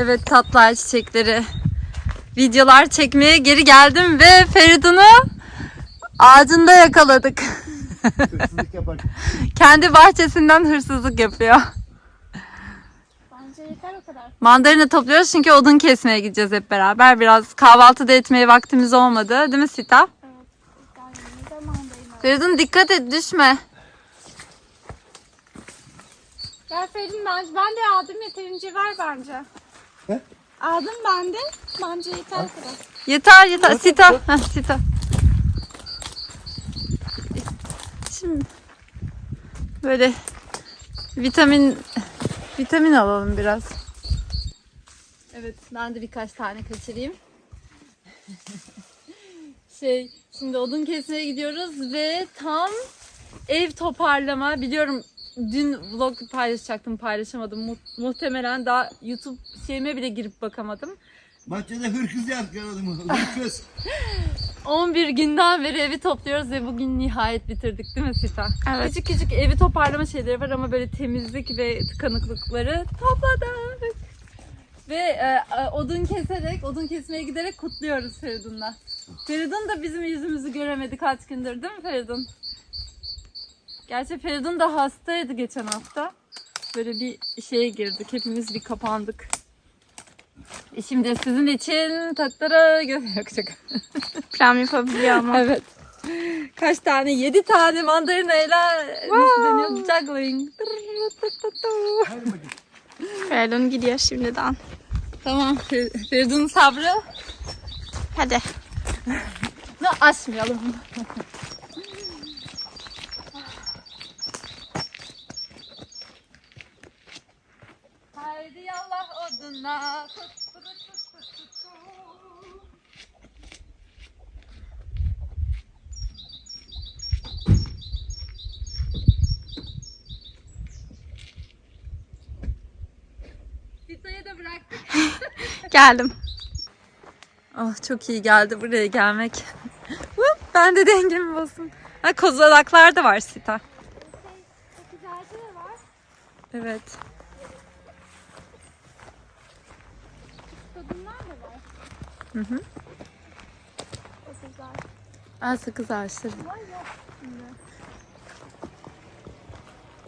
Evet tatlı çiçekleri. Videolar çekmeye geri geldim ve Feridun'u ağacında yakaladık. Hırsızlık yapar. Kendi bahçesinden hırsızlık yapıyor. Bence yeter o kadar. Mandalina topluyoruz çünkü odun kesmeye gideceğiz hep beraber. Biraz kahvaltı da etmeye vaktimiz olmadı. Değil mi Sita? Evet. Feridun dikkat et düşme. Gel Feridun ben, ben de aldım yeterince var bence. Aldım ben de. Bence yeter kadar. Yeter yeter. Sita. Heh, Sita. Şimdi böyle vitamin vitamin alalım biraz. Evet ben de birkaç tane kaçırayım. şey şimdi odun kesmeye gidiyoruz ve tam ev toparlama biliyorum dün vlog paylaşacaktım paylaşamadım Mu- muhtemelen daha YouTube şeyime bile girip bakamadım. Bahçede hırkız yakaladım. Hırkız. 11 günden beri evi topluyoruz ve bugün nihayet bitirdik değil mi Sita? Evet. Küçük küçük evi toparlama şeyleri var ama böyle temizlik ve tıkanıklıkları topladık. Ve e, e, odun keserek, odun kesmeye giderek kutluyoruz Feridun'la. Feridun da bizim yüzümüzü göremedi kaç gündür değil mi Feridun? Gerçi Feridun da hastaydı geçen hafta. Böyle bir şeye girdik. Hepimiz bir kapandık. E şimdi sizin için tatlara yakacak. Plan yapabiliyor ama. Evet. Kaç tane? Yedi tane mandalinayla nasıl deniyor? Juggling. Feridun gidiyor şimdiden. Tamam. Fer- Feridun'un sabrı. Hadi. Ne aşmayalım. Tut. Pitayı da bıraktık. Geldim. Oh çok iyi geldi buraya gelmek. Ben de dengemi bozsun. Ha kozalaklar da var Sita. Güzelce de var. Evet. Kadınlar da var. Hı hı. Aa, sakız ağaçları. Var yok şimdi.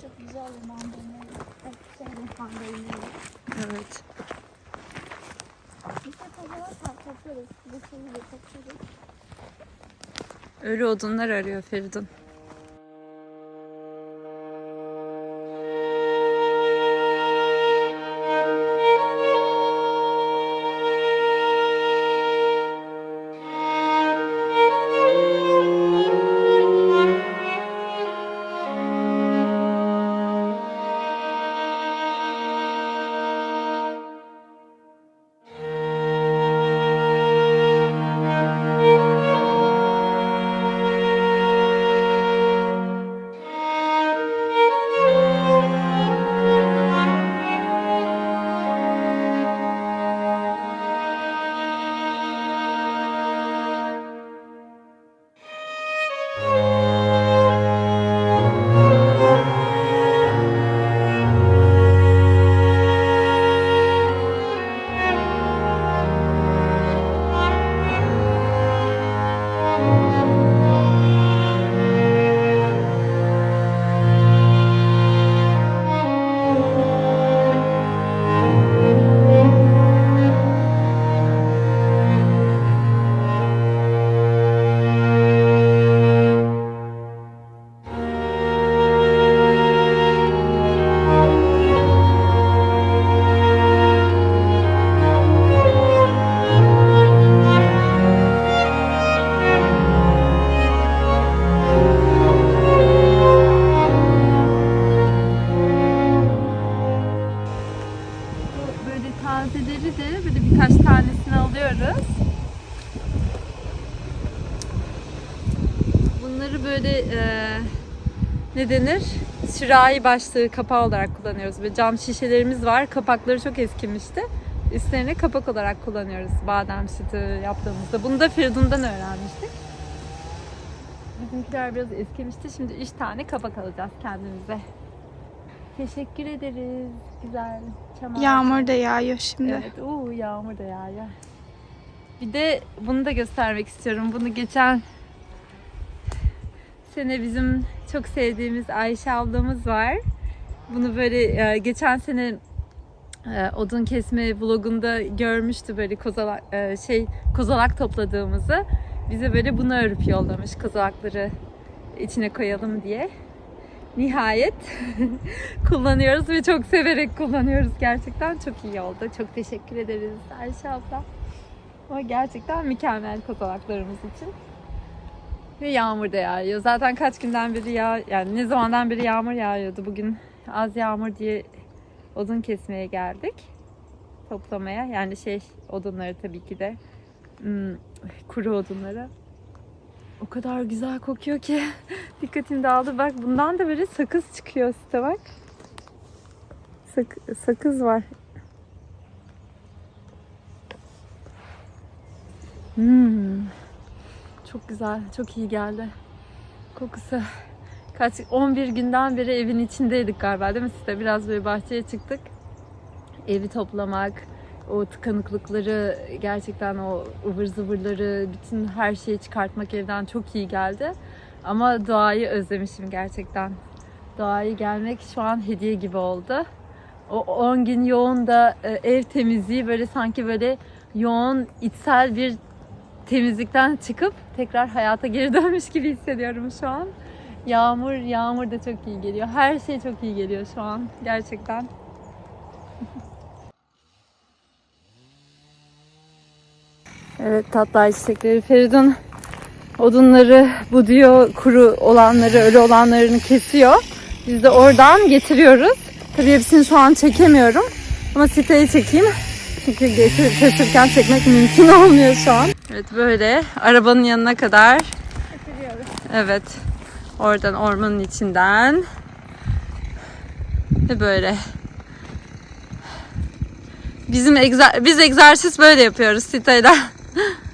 Çok güzel bir mandalina. Çok güzel bir mandalina. Evet. Biz de tap toplarız. Bir de toplarız. Ölü odunlar arıyor Feridun. Bunları böyle e, ne denir? Sürahi başlığı kapağı olarak kullanıyoruz. Ve cam şişelerimiz var. Kapakları çok eskimişti. Üstlerine kapak olarak kullanıyoruz badem sütü yaptığımızda. Bunu da Feridun'dan öğrenmiştik. Bizimkiler biraz eskimişti. Şimdi 3 tane kapak alacağız kendimize. Teşekkür ederiz. Güzel. Çam ağacı. Yağmur da yağıyor şimdi. Evet, uuu yağmur da yağıyor. Bir de bunu da göstermek istiyorum. Bunu geçen sene bizim çok sevdiğimiz Ayşe ablamız var. Bunu böyle e, geçen sene e, odun kesme vlogunda görmüştü böyle kozalak e, şey kozalak topladığımızı. Bize böyle bunu örüp yollamış kozalakları içine koyalım diye. Nihayet kullanıyoruz ve çok severek kullanıyoruz gerçekten. Çok iyi oldu. Çok teşekkür ederiz Ayşe abla. Ama gerçekten mükemmel kozalaklarımız için. Ve yağmur da yağıyor. Zaten kaç günden beri yağ, yani ne zamandan beri yağmur yağıyordu. Bugün az yağmur diye odun kesmeye geldik. Toplamaya. Yani şey odunları tabii ki de. Hmm, kuru odunları. O kadar güzel kokuyor ki dikkatim dağıldı. Bak bundan da böyle sakız çıkıyor işte bak. Sak- sakız var. Hmm. Çok güzel, çok iyi geldi. Kokusu. Kaç 11 günden beri evin içindeydik galiba değil mi? Size biraz böyle bahçeye çıktık. Evi toplamak, o tıkanıklıkları gerçekten o ıvır zıvırları bütün her şeyi çıkartmak evden çok iyi geldi. Ama doğayı özlemişim gerçekten. Doğayı gelmek şu an hediye gibi oldu. O 10 gün yoğun da e, ev temizliği böyle sanki böyle yoğun içsel bir temizlikten çıkıp tekrar hayata geri dönmüş gibi hissediyorum şu an. Yağmur, yağmur da çok iyi geliyor. Her şey çok iyi geliyor şu an gerçekten. Evet tatlı çiçekleri Feridun odunları buduyor, kuru olanları, ölü olanlarını kesiyor. Biz de oradan getiriyoruz. Tabii hepsini şu an çekemiyorum. Ama siteyi çekeyim. Çünkü getir, kesirken çekmek mümkün olmuyor şu an. Evet böyle arabanın yanına kadar. Getiriyoruz. Evet. Oradan ormanın içinden. Ve böyle. Bizim egzer biz egzersiz böyle yapıyoruz siteyle.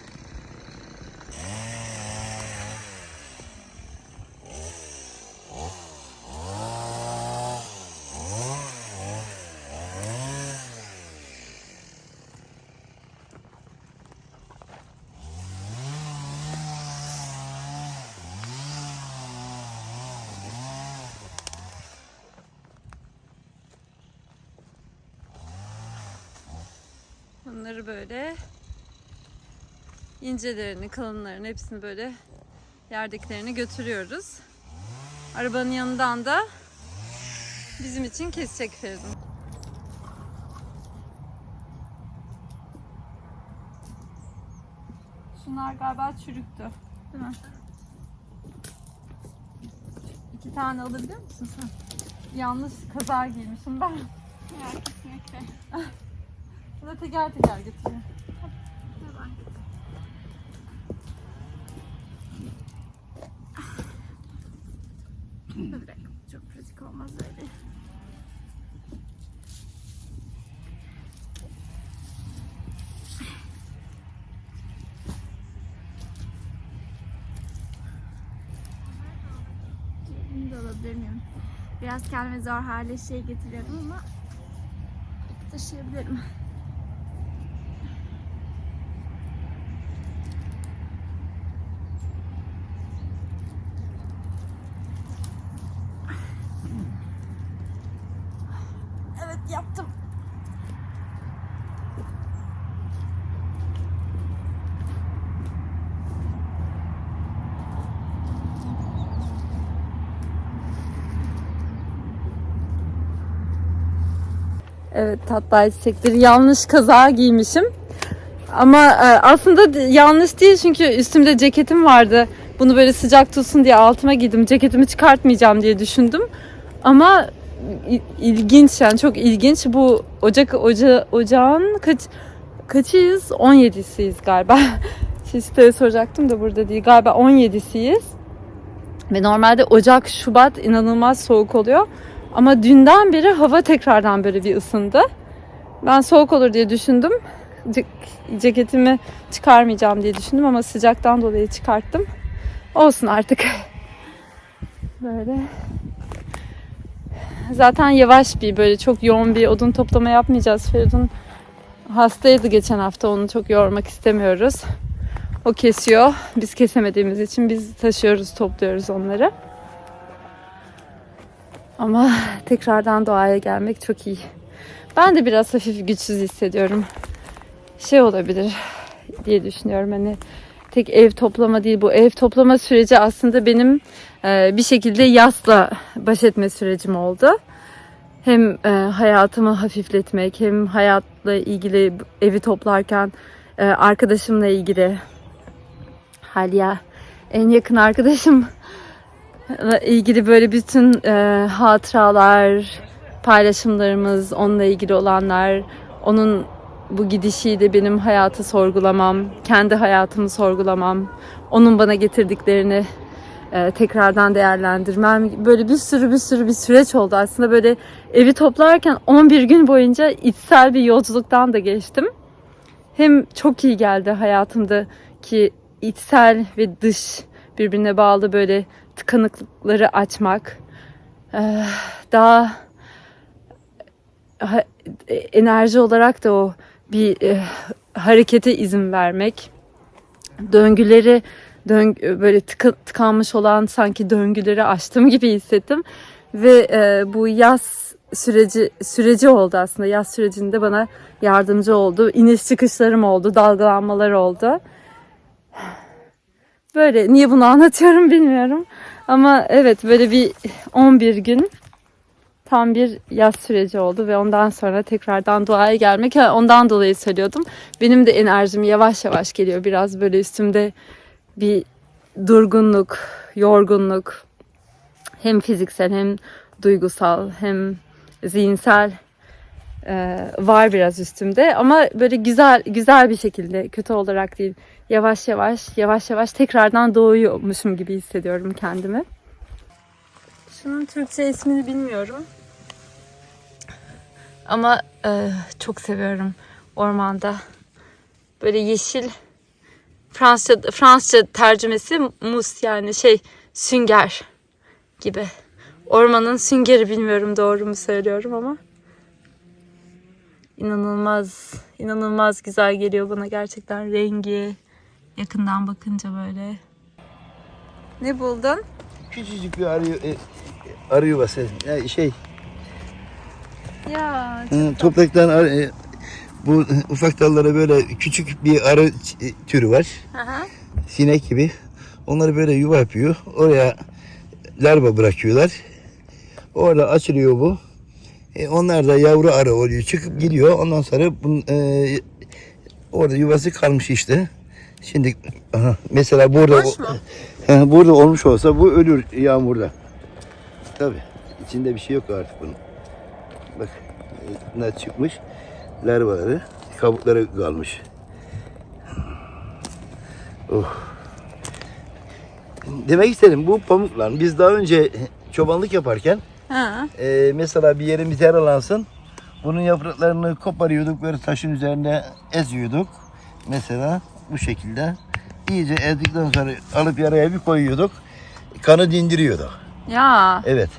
Böyle incelerini, kalınlarını hepsini böyle yerdekilerini götürüyoruz. Arabanın yanından da bizim için kesecek Feridun. Şunlar galiba çürüktü. Değil mi? İki tane alabilir misin sen? Yanlış kazar giymişim ben. Ya kesinlikle. Da teker teker. Bırak. Çok pratik olmaz öyle. Bunu miyim? Biraz kendime zor hale şey getiriyorum ama taşıyabilirim. Evet tatlı ay çiçekleri. Yanlış kazağı giymişim. Ama e, aslında yanlış değil çünkü üstümde ceketim vardı. Bunu böyle sıcak tutsun diye altıma giydim. Ceketimi çıkartmayacağım diye düşündüm. Ama ilginç yani çok ilginç. Bu Ocak oca, ocağın kaç kaçıyız? 17'siyiz galiba. Siteye soracaktım da burada değil. Galiba 17'siyiz. Ve normalde Ocak, Şubat inanılmaz soğuk oluyor. Ama dünden beri hava tekrardan böyle bir ısındı. Ben soğuk olur diye düşündüm. Ce- ceketimi çıkarmayacağım diye düşündüm ama sıcaktan dolayı çıkarttım. Olsun artık. Böyle. zaten yavaş bir böyle çok yoğun bir odun toplama yapmayacağız. Feridun hastaydı geçen hafta onu çok yormak istemiyoruz. O kesiyor. Biz kesemediğimiz için biz taşıyoruz, topluyoruz onları. Ama tekrardan doğaya gelmek çok iyi. Ben de biraz hafif güçsüz hissediyorum. Şey olabilir diye düşünüyorum hani tek ev toplama değil bu ev toplama süreci aslında benim e, bir şekilde yasla baş etme sürecim oldu. Hem e, hayatımı hafifletmek hem hayatla ilgili evi toplarken e, arkadaşımla ilgili Halya en yakın arkadaşım ilgili böyle bütün e, hatıralar, paylaşımlarımız, onunla ilgili olanlar, onun bu gidişiyle benim hayatı sorgulamam, kendi hayatımı sorgulamam, onun bana getirdiklerini e, tekrardan değerlendirmem. Böyle bir sürü bir sürü bir süreç oldu. Aslında böyle evi toplarken 11 gün boyunca içsel bir yolculuktan da geçtim. Hem çok iyi geldi hayatımdaki içsel ve dış birbirine bağlı böyle tıkanıklıkları açmak. Ee, daha ha- enerji olarak da o bir e, harekete izin vermek. Döngüleri döng böyle tıka, tıkanmış olan sanki döngüleri açtım gibi hissettim. Ve e, bu yaz süreci süreci oldu aslında. Yaz sürecinde bana yardımcı oldu. İniş çıkışlarım oldu, dalgalanmalar oldu. Böyle niye bunu anlatıyorum bilmiyorum. Ama evet böyle bir 11 gün tam bir yaz süreci oldu ve ondan sonra tekrardan doğaya gelmek ondan dolayı söylüyordum. Benim de enerjim yavaş yavaş geliyor. Biraz böyle üstümde bir durgunluk, yorgunluk hem fiziksel hem duygusal hem zihinsel e, var biraz üstümde ama böyle güzel güzel bir şekilde kötü olarak değil yavaş yavaş yavaş yavaş tekrardan doğuyormuşum gibi hissediyorum kendimi. Şunun Türkçe ismini bilmiyorum. Ama e, çok seviyorum ormanda. Böyle yeşil Fransızca, Fransızca tercümesi mus yani şey sünger gibi. Ormanın süngeri bilmiyorum doğru mu söylüyorum ama. İnanılmaz, inanılmaz güzel geliyor bana gerçekten rengi. Yakından bakınca böyle. Ne buldun? Küçücük bir arı, e, arı yuvası. Yani şey, Ya hı, topraktan arı, e, bu ufak dallara böyle küçük bir arı e, türü var. Sinek gibi. Onları böyle yuva yapıyor. Oraya larva bırakıyorlar. Orada açılıyor bu. E, onlar da yavru arı oluyor. Çıkıp gidiyor. Ondan sonra bunun, e, orada yuvası kalmış işte. Şimdi aha, mesela burada? He, burada olmuş olsa bu ölür yağmurda. Tabi. içinde bir şey yok artık bunun. Bak e, ne çıkmış. Larvaları, kabukları kalmış. Oh. Demek istedim bu pamuklar. Biz daha önce çobanlık yaparken Ha. e, mesela bir yerimiz yaralansın. Bunun yapraklarını koparıyorduk böyle taşın üzerine eziyorduk. Mesela bu şekilde. İyice ezdikten sonra alıp yaraya bir koyuyorduk. Kanı dindiriyordu. Ya. Evet.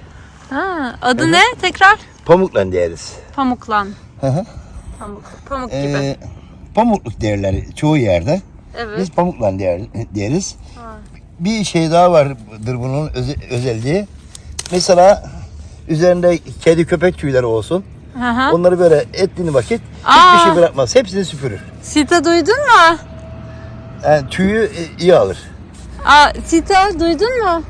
Ha. Adı ne tekrar? Pamukla deriz. Pamuklan. Hı hı. Pamuk. Pamuk gibi. Ee, pamukluk derler çoğu yerde. evet. Biz pamukla der, deriz. Ha. Bir şey daha vardır bunun öze- özelliği. Mesela üzerinde kedi köpek tüyleri olsun. Hı hı. Onları böyle ettiğin vakit Aa. hiçbir şey bırakmaz. Hepsini süpürür. Sita duydun mu? Yani tüyü e, iyi alır. Aa, Sita duydun mu?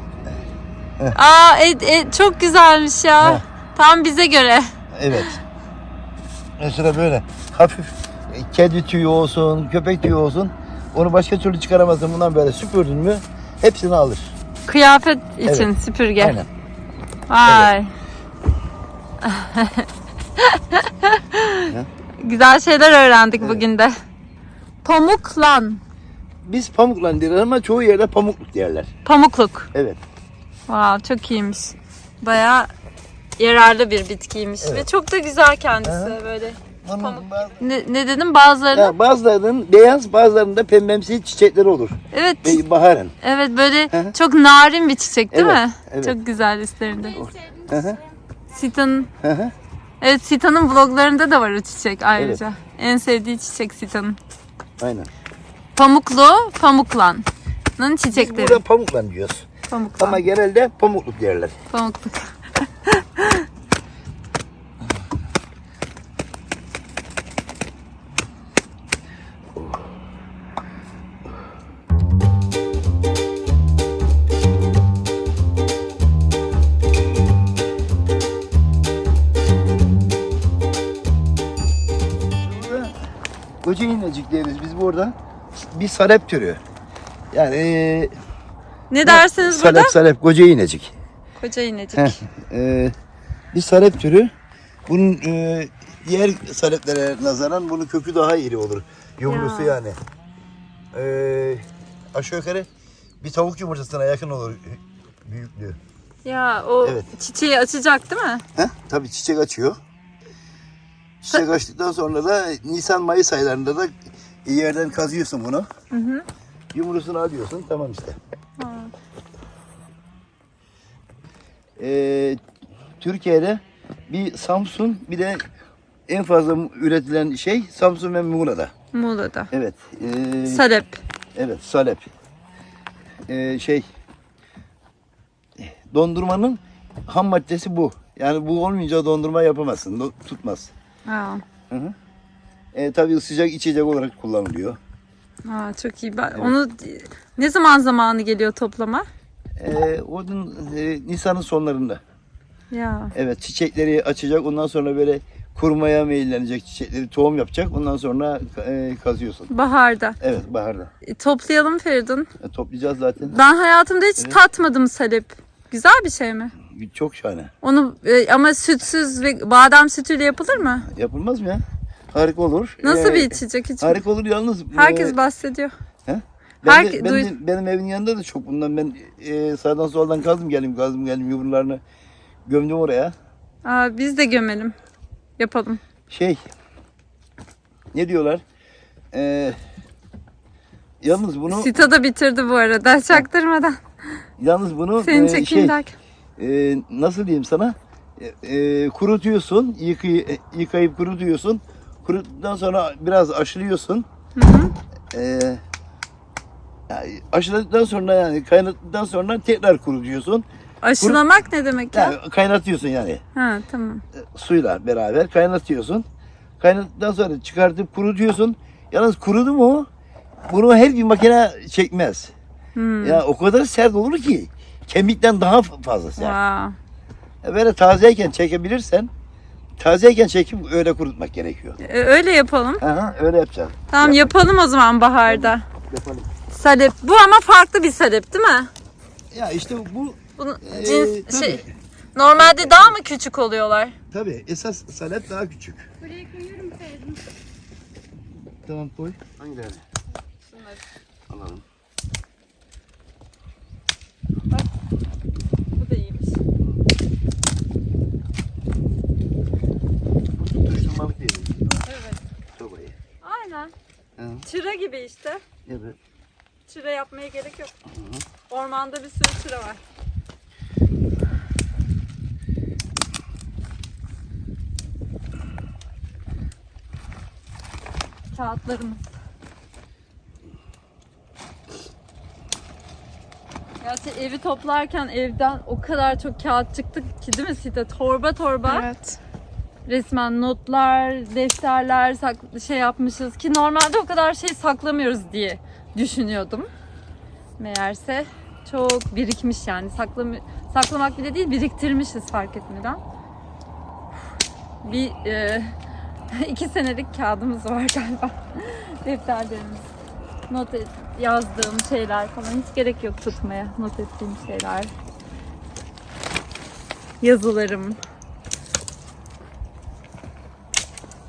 Aa, e, e, çok güzelmiş ya. Heh. Tam bize göre. Evet. Mesela böyle hafif kedi tüyü olsun, köpek tüyü olsun. Onu başka türlü çıkaramazsın. Bundan böyle süpürdün mü hepsini alır. Kıyafet için Evet. süpürge. Aynen. Vay. Güzel şeyler öğrendik bugün de. Pamuklan. Biz pamukla deriz ama çoğu yerde pamukluk derler. Pamukluk. Evet. Wow, çok iyiymiş. Baya yararlı bir bitkiymiş ve Evet. çok da güzel kendisi Aha. böyle. Onun Pamuk. Ne, ne dedim bazıları? Ya bazılarının beyaz bazılarında pembemsi çiçekleri olur. Evet. Ve baharın. Evet böyle hı. çok narin bir çiçek değil Evet, mi? evet. Çok güzel üstlerinde. Sita'nın Hı hı. Evet Sita'nın vloglarında da var o çiçek ayrıca. En sevdiği çiçek Sita'nın. Aynen. Pamuklu, pamuklan'ın Biz çiçekleri. burada pamuklan diyoruz. Pamuklan, Ama genelde pamukluk derler. pamukluk. Burada koca iğnecik deriz biz burada. Bir salep türü. Yani Ne dersiniz salep burada? salep koca iğnecik. Koca inecik. Heh, eee, bir salep türü. Bunun eee, diğer saleplere nazaran bunun kökü daha iri olur. Yumrusu Ya. yani. Eee aşağı yukarı bir tavuk yumurtasına yakın olur büyüklüğü. Ya o Evet. çiçeği açacak değil mi? Heh, tabii çiçek açıyor. Çiçek açtıktan sonra da Nisan Mayıs aylarında da yerden kazıyorsun bunu. Hı hı. Yumrusunu alıyorsun tamam işte. Ha. Ee, Türkiye'de bir Samsun bir de en fazla üretilen şey Samsun ve Muğla'da. Muğla'da. Evet. ee, Salep. evet salep. Ee, şey dondurmanın ham maddesi bu. Yani bu olmayınca dondurma yapamazsın. Tutmaz. Ha. Hı hı. E, tabii sıcak içecek olarak kullanılıyor. Ha, çok iyi. Ben onu ne zaman zamanı geliyor toplama? E, onun e, Nisan'ın sonlarında. Ya. Evet çiçekleri açacak. Ondan sonra böyle kurumaya meyillenecek çiçekleri tohum yapacak. Ondan sonra e, kazıyorsun. Baharda. Evet baharda. E, toplayalım Feridun. E, toplayacağız zaten. Ben hayatımda hiç Evet. tatmadım salep. Güzel bir şey mi? Çok şahane. Onu e, ama sütsüz ve badem sütüyle yapılır mı? Yapılmaz mı ya? Harika olur. Nasıl bir içecek hiç? Harika olur yalnız. Herkes e, bahsediyor. ben herke- de- ben duy- de- benim evin yanında da çok bundan ben e, sağdan soldan kazdım geldim kazdım geldim yumrularını gömdüm oraya. Aa, biz de gömelim. Yapalım. şey ne diyorlar? Ee, yalnız bunu Sita da bitirdi bu arada çaktırmadan. yalnız bunu Seni e, çekeyim şey derken. e, nasıl diyeyim sana? E, e, kurutuyorsun, yıkay, e, yıkayıp kurutuyorsun. Kuruttuktan sonra biraz aşılıyorsun. Hı hı. E, yani aşıladıktan sonra yani kaynattıktan sonra tekrar kurutuyorsun. Aşılamak ne demek ya? Yani kaynatıyorsun yani. Ha tamam. E, suyla beraber kaynatıyorsun. Kaynattıktan sonra çıkartıp kurutuyorsun. Yalnız kurudu mu bunu her bir makine çekmez. Hmm. Ya o kadar sert olur ki kemikten daha fa- fazla sert. Wow. E, Böyle tazeyken çekebilirsen tazeyken çekip öyle kurutmak gerekiyor. E, öyle yapalım. Aha, öyle yapacağım. Tamam yapalım o zaman baharda. Yapalım. Salep. Bu ama farklı bir salep değil mi? Ya işte bu Bunun e, cins tabii, şey normalde daha mı küçük oluyorlar? tabii esas salep daha küçük. Buraya koyuyorum Feridun. Tamam koy. Hangileri? Alalım. Bu da iyiymiş. Bu tutuşturmalık değil. Evet. Sobayı. Aynen. Hı. Çıra gibi işte. Evet. Çıra yapmaya gerek yok. Ormanda bir sürü çıra var. Kağıtlarımız. Gerçi evi toplarken evden o kadar çok kağıt çıktı ki değil mi Sita? Torba torba. Evet. Resmen notlar, defterler sak- şey yapmışız ki normalde o kadar şey saklamıyoruz diye düşünüyordum. Meğerse çok birikmiş yani saklam saklamak bile değil biriktirmişiz fark etmeden. Bir e, iki senelik kağıdımız var galiba defterlerimiz. Not et, yazdığım şeyler falan hiç gerek yok tutmaya not ettiğim şeyler. Yazılarım.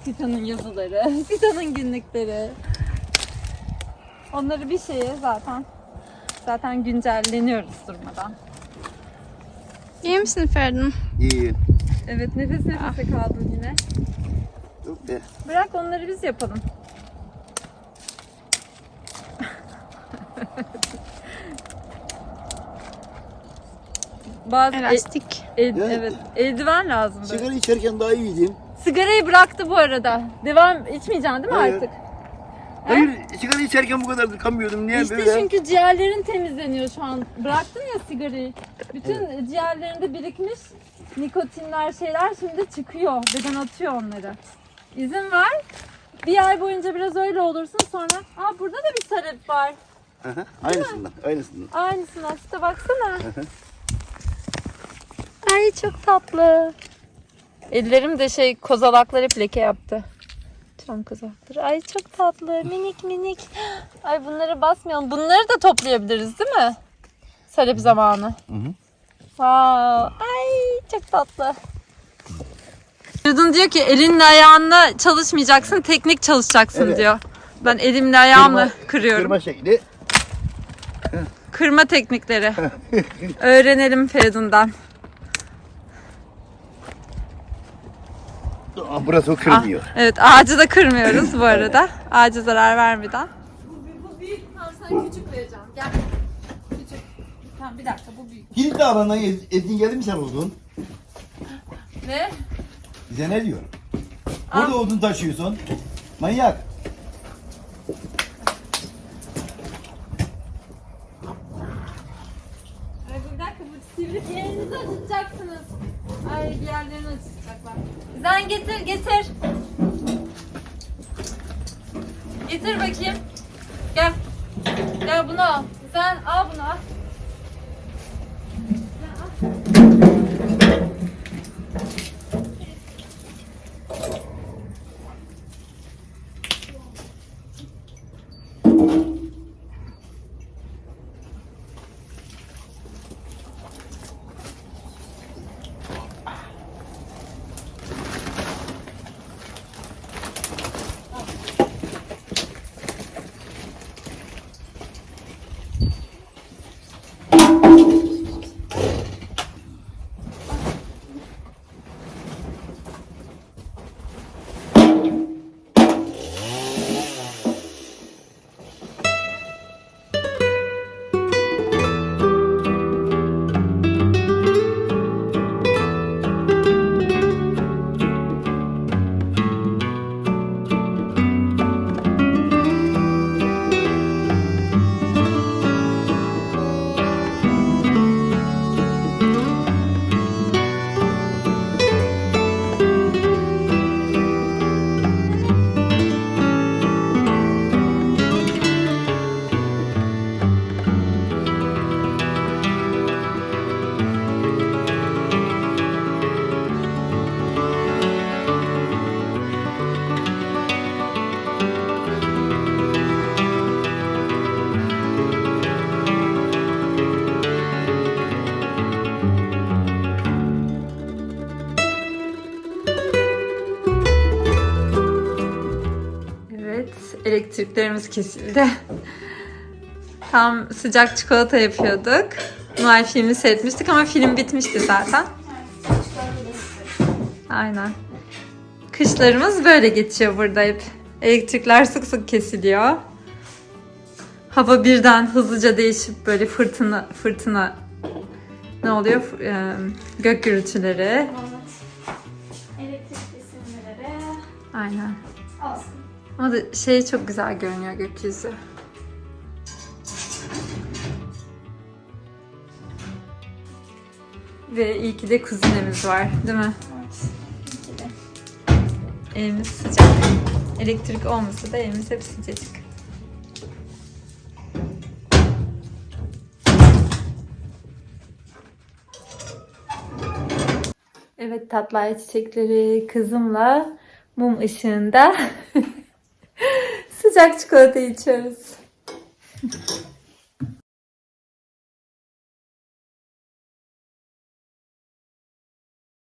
Tita'nın yazıları, Tita'nın günlükleri. Onları bir şeye zaten zaten güncelleniyoruz durmadan. İyi misin Feridun? İyi. Evet nefes nefese kaldın yine. Dur be. Bırak onları biz yapalım. Bazı e- Elastik. El- Ya- evet. Eldiven lazım. böyle. Sigara içerken daha iyiydim. Sigarayı bıraktı bu arada. Devam içmeyeceksin değil mi Hayır. artık? Hayır sigara içerken bu kadar kamıyordum. Niye İşte böyle? çünkü ciğerlerin temizleniyor şu an. Bıraktın ya sigarayı. Bütün ciğerlerinde birikmiş nikotinler şeyler şimdi çıkıyor. Beden atıyor onları. İzin ver. Bir ay boyunca biraz öyle olursun sonra. Aa burada da bir talep var. Hı hı, Aynısından. Aynısından. Aynısından işte baksana. Ay çok tatlı. Ellerim de şey kozalakları hep leke yaptı. Çam kozalakları. Ay çok tatlı. Minik minik. Ay bunlara basmayalım. Bunları da toplayabiliriz değil mi? Salep zamanı. Hı hı. Wow. Ay çok tatlı. Yudun diyor ki elinle ayağınla çalışmayacaksın, teknik çalışacaksın Evet. diyor. Ben elimle ayağımla Kırma- kırıyorum. Kırma şekli. Kırma teknikleri. Öğrenelim Feridun'dan. Aa, burası o kırmıyor. Ah, evet ağacı da kırmıyoruz bu arada. Ağaca zarar vermeden. Bu, büyük. Tamam sana küçük vereceğim. Gel. Küçük. Tamam bir dakika bu büyük. Kilit alandan edin geldi mi sen oldun? Ne? Bize ne diyor? Burada odun taşıyorsun. Manyak. Ay bir dakika bu sivri yerinizi acıtacaksınız. Ay. Sen getir getir. Getir bakayım. Gel. Gel bunu al. Sen al bunu al. Elektriklerimiz kesildi. Tam sıcak çikolata yapıyorduk. Noel filmi seyretmiştik ama film bitmişti zaten. Aynen. Kışlarımız böyle geçiyor burada hep. Elektrikler sık sık kesiliyor. Hava birden hızlıca değişip böyle fırtına fırtına ne oluyor? E, Gök gürültüleri. Aynen. Olsun. Ama da şey çok güzel görünüyor gökyüzü. Ve iyi ki de kuzinemiz var, değil mi? Evet. İki de. Evimiz sıcak. Elektrik olmasa da evimiz hep sıcacık. Evet tatlı çiçekleri kızımla mum ışığında sıcak çikolata içiyoruz.